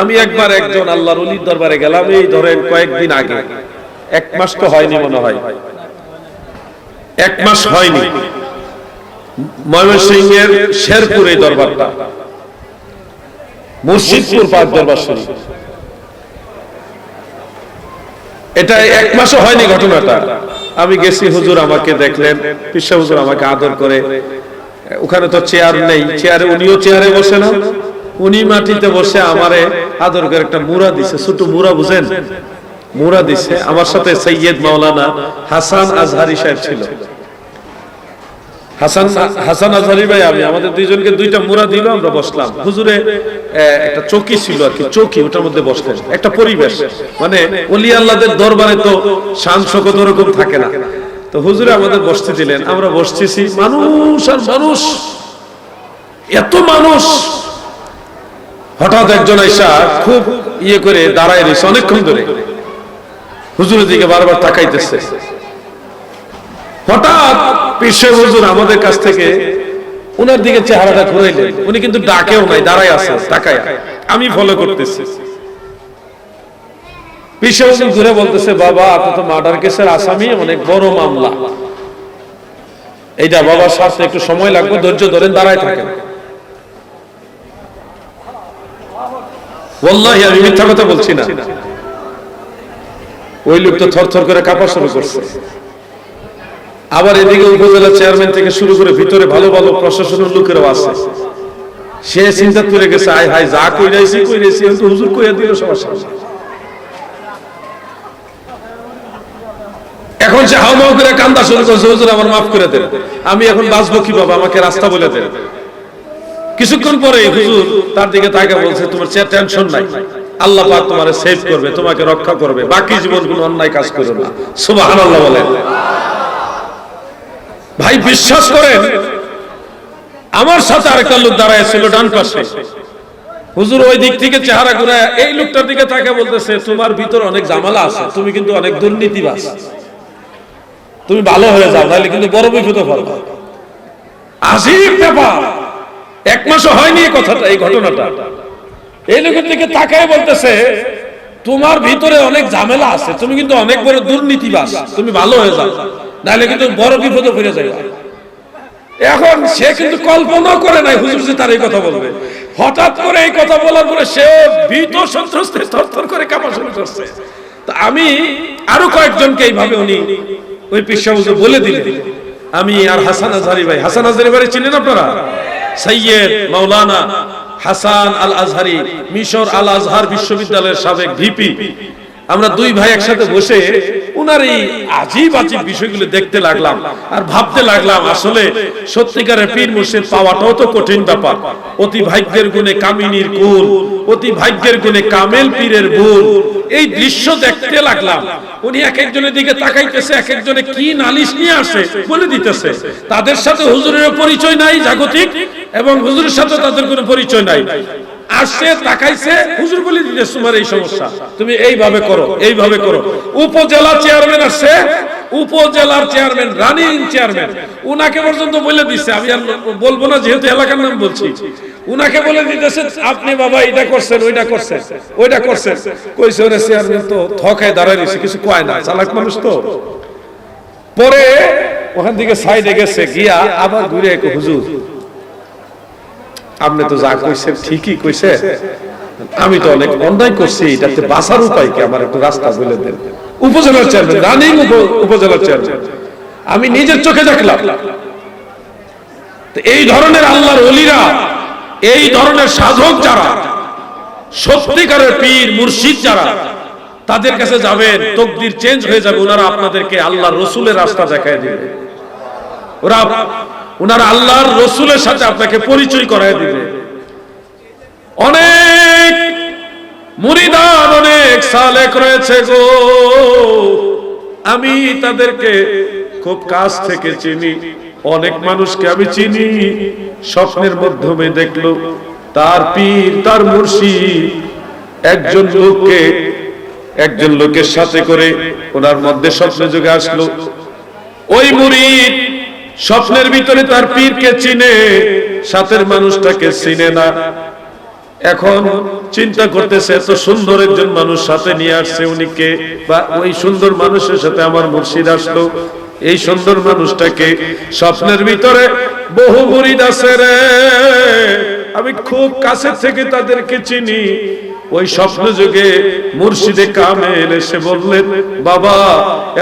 আমি একবার একজন আল্লাহর অলির দরবারে গেলাম, এই ধরেন কয়েকদিন আগে। এক মাস তো হয়নি মনে হয়। এক মাস হয়নি। এর শেরপুর এই দরবারটা। মুর্শিদপুর দরবার শরীফ। এটা এক মাসও হয়নি ঘটনাটা। আমি গেছি, হুজুর আমাকে দেখলেন, পিসা হুজুর আমাকে আদর করে। ওখানে তো চেয়ার নেই। চেয়ারে উনিও চেয়ারে বসে না। উনি মাটিতে বসে আমারে আদর করে একটা মুরা দিছে। ছোট মুরা বুঝেন? মুরা দিছে। আমার সাথে সৈয়দ মাওলানা হাসান আজহারি সাহেব ছিল। হাসান হাসান আজহারি ভাই, আমি আমাদের দুইজনকে দুইটা মুরা দিল, আমরা বসলাম। হুজুরে একটা চৌকি ছিল আর কি, চৌকি, ওটার মধ্যে বসলেন। একটা পরিবেশ। মানে অলি আল্লাহদের দরবারে তো শান শকত ওরকম থাকে না। তো হুজুরে আমাদের বসতে দিলেন। আমরা বসতেছি। মানুষ আর মানুষ। এত মানুষ। হঠাৎ একজন আইসা খুব ইয়ে করে দাঁড়ায় রয়েছে, অনেকক্ষণ ধরে। হুজুরের দিকে বারবার তাকাইতেছে। হঠাৎ পিসে হুজুর আমাদের কাছ থেকে উনার দিকে চেহারাটা ঘুরাইলেন। উনি কিন্তু ডাকেও নাই, দাঁড়ায় আছে, তাকায়। আমি ফলো করতেছি। পিসে হুজুর ঘুরে বলতেছে, বাবা, আপনি তো মার্ডার কেসের আসামি, অনেক বড় মামলা। এইটা বাবার সাথে একটু সময় লাগবে, ধৈর্য ধরেন, দাঁড়ায় থাকেন। ওয়াল্লাহি, আমি মিথ্যা কথা বলছি না। ওই লোক তো করে কাঁপা শুরু করছে। আবার এদিকে উপজেলা চেয়ারম্যান থেকে শুরু করে ভিতরে ভালো ভালো প্রশাসনের আছে। সে চিন্তা করে গেছে, আয় হায়, যা কই রাইছি কই রাইছি হুজুর কইয়া দিল সবার সামনে। এখন সে হাওমাও করে কান্দা শুরু করছে, হুজুর, আমার মাফ করে দেন। আমি এখন বাঁচবো কি বাবা আমাকে রাস্তা বলে দেন। কিছুক্ষণ পরে হুজুর তার দিকে তাকে বলছে, তোমার চেয়ে টেনশন নাই। আল্লাহ পাক তোমারে সেভ করবে, তোমাকে রক্ষা করবে। বাকি জীবন কোনো অন্যায় কাজ করো না। সুবহানাল্লাহ বলেন। ভাই, বিশ্বাস করেন, আমার সাথে আরেকটা লোক দাঁড়ায় ছিল ডান পাশে। হুজুর ওই দিক থেকে চেহারা ঘুরে এই লোকটার দিকে তাকে বলতেছে, তোমার ভিতরে অনেক জামালা আছে, তুমি কিন্তু অনেক দুর্নীতিবাজ। তুমি ভালো হয়ে যাও তাহলে কিন্তু বড় বিপদে পড়বে। আজিব ব্যাপার। এক মাসও হয়নি এই কথাটা, এই ঘটনাটা। এই লোকের দিকে তাকায় বলতেছে, তোমার ভিতরে অনেক ঝামেলা আছে, তুমি কিন্তু অনেক বড় দুর্নীতিবাজ তুমি ভালো হয়ে যাও, নাহলে কিন্তু বড় বিপদে ফিরে যাবে এখন সে কিন্তু কল্পনা করে নাই, হুজুর যে তার এই কথা বলবে। হঠাৎ করে এই কথা বলার পরে সে ভীত সন্ত্রস্তে থরথর করে কাঁপা শুরু করছে। তা আমি আরও কয়েকজনকে এইভাবে উনি ওই পিসা হুজুর বলে দিলেন। আমি আর হাসান আজহারি ভাই, হাসান আজহারি ভাই চিনেন আপনারা? সৈয়দ মাওলানা হাসান আল আজহারি মিশর আল আজহার বিশ্ববিদ্যালয়ের সাবেক ভিপি। আমরা দুই ভাই একসাথে বসে উনার এই আজীব আজীব বিষয়গুলো দেখতে লাগলাম আর ভাবতে লাগলাম, আসলে সত্যিকারের পীর মুর্শিদ পাওয়াটাও তো কঠিন ব্যাপার। অতি ভাগ্যের গুণে কামিনীর কুল, অতি ভাগ্যের গুণে কামেল পীরের গুণ এই দৃশ্য দেখতে লাগলাম। উনি এক একজনের দিকে তাকাইতেছে, এক একজনে কি নালিশ নিয়ে আসে বলে দিতেছে। তাদের সাথে হুজুরের পরিচয় নাই, জাগতিক। এবং হুজুরের সাথে তাদের কোনো পরিচয় নাই। আসছে, তাকাইছে, হুজুর বলে দিতে তোমার এই সমস্যা। তুমি এইভাবে করো এইভাবে করো। উপজেলা চেয়ারম্যান আসছে, উপজেলার চেয়ারম্যান, রানিং চেয়ারম্যান, উনাকে পর্যন্ত বলে দিচ্ছে আমি আর বলব না, যেহেতু এলাকার নাম বলছি। উনাকে বলে দিতেছে, আপনি বাবা এটা করছেন, ওইটা করছেন ওইটা করছেন। কইছে, ওরে চেয়ারম্যান তো থকায় দাঁড়ায় রয়েছে, কিছু কয় না, চালাক মানুষ তো। পরে ওখান থেকে সাইডে গেছে, গিয়া আবার ঘুরে হুজুর। আপনি তো যা কইছেন ঠিকই কইছে। আমি তো অনেক অন্যায় করছি, এটাতে বাঁচার উপায় কি? আমার একটু রাস্তা বলে দেন। উপজেলার চেয়ারম্যান রানিং উপজেলার চেয়ারম্যান আমি নিজের চোখে দেখলাম। এই ধরনের আল্লাহর অলিরা, এই ধরনের সাধক যারা, সত্যিকারের পীর, মুর্শিদ যারা, তাদের কাছে যাবেন, তকদির চেঞ্জ হয়ে যাবে, ওনারা আপনাদেরকে আল্লাহর রসুলের রাস্তা দেখায় দিবে। ওরা ওনারা আল্লাহর রসুলের সাথে আপনাকে পরিচয় করায় দিবে। অনেক মুরিদান, অনেক সালেক রয়েছে গো। আমি তাদেরকে খুব কাছ থেকে চিনি। অনেক মানুষকে আমি চিনি। স্বপ্নের মাধ্যমে দেখল তার পীর, তার মুর্শি একজন লোককে, একজন লোকের সাথে করে ওনার মধ্যে স্বপ্নে যুগে আসলো। ওই মুরিদ স্বপ্নের ভিতরে তার পীরকে চিনে, সাথের মানুষটাকে চিনে না। এখন চিন্তা করতেছে, এত সুন্দর একজন মানুষ সাথে নিয়ে আসছে উনিকে বা ওই সুন্দর মানুষের সাথে আমার মুর্শিদ আসলো। এই সুন্দর মানুষটাকে স্বপ্নের ভিতরে বহু মুরিদ আছে রে। আমি খুব কাছে থেকে তাদেরকে চিনি। ওই স্বপ্ন যুগে মুর্শিদে কামেল এসে বললেন, বাবা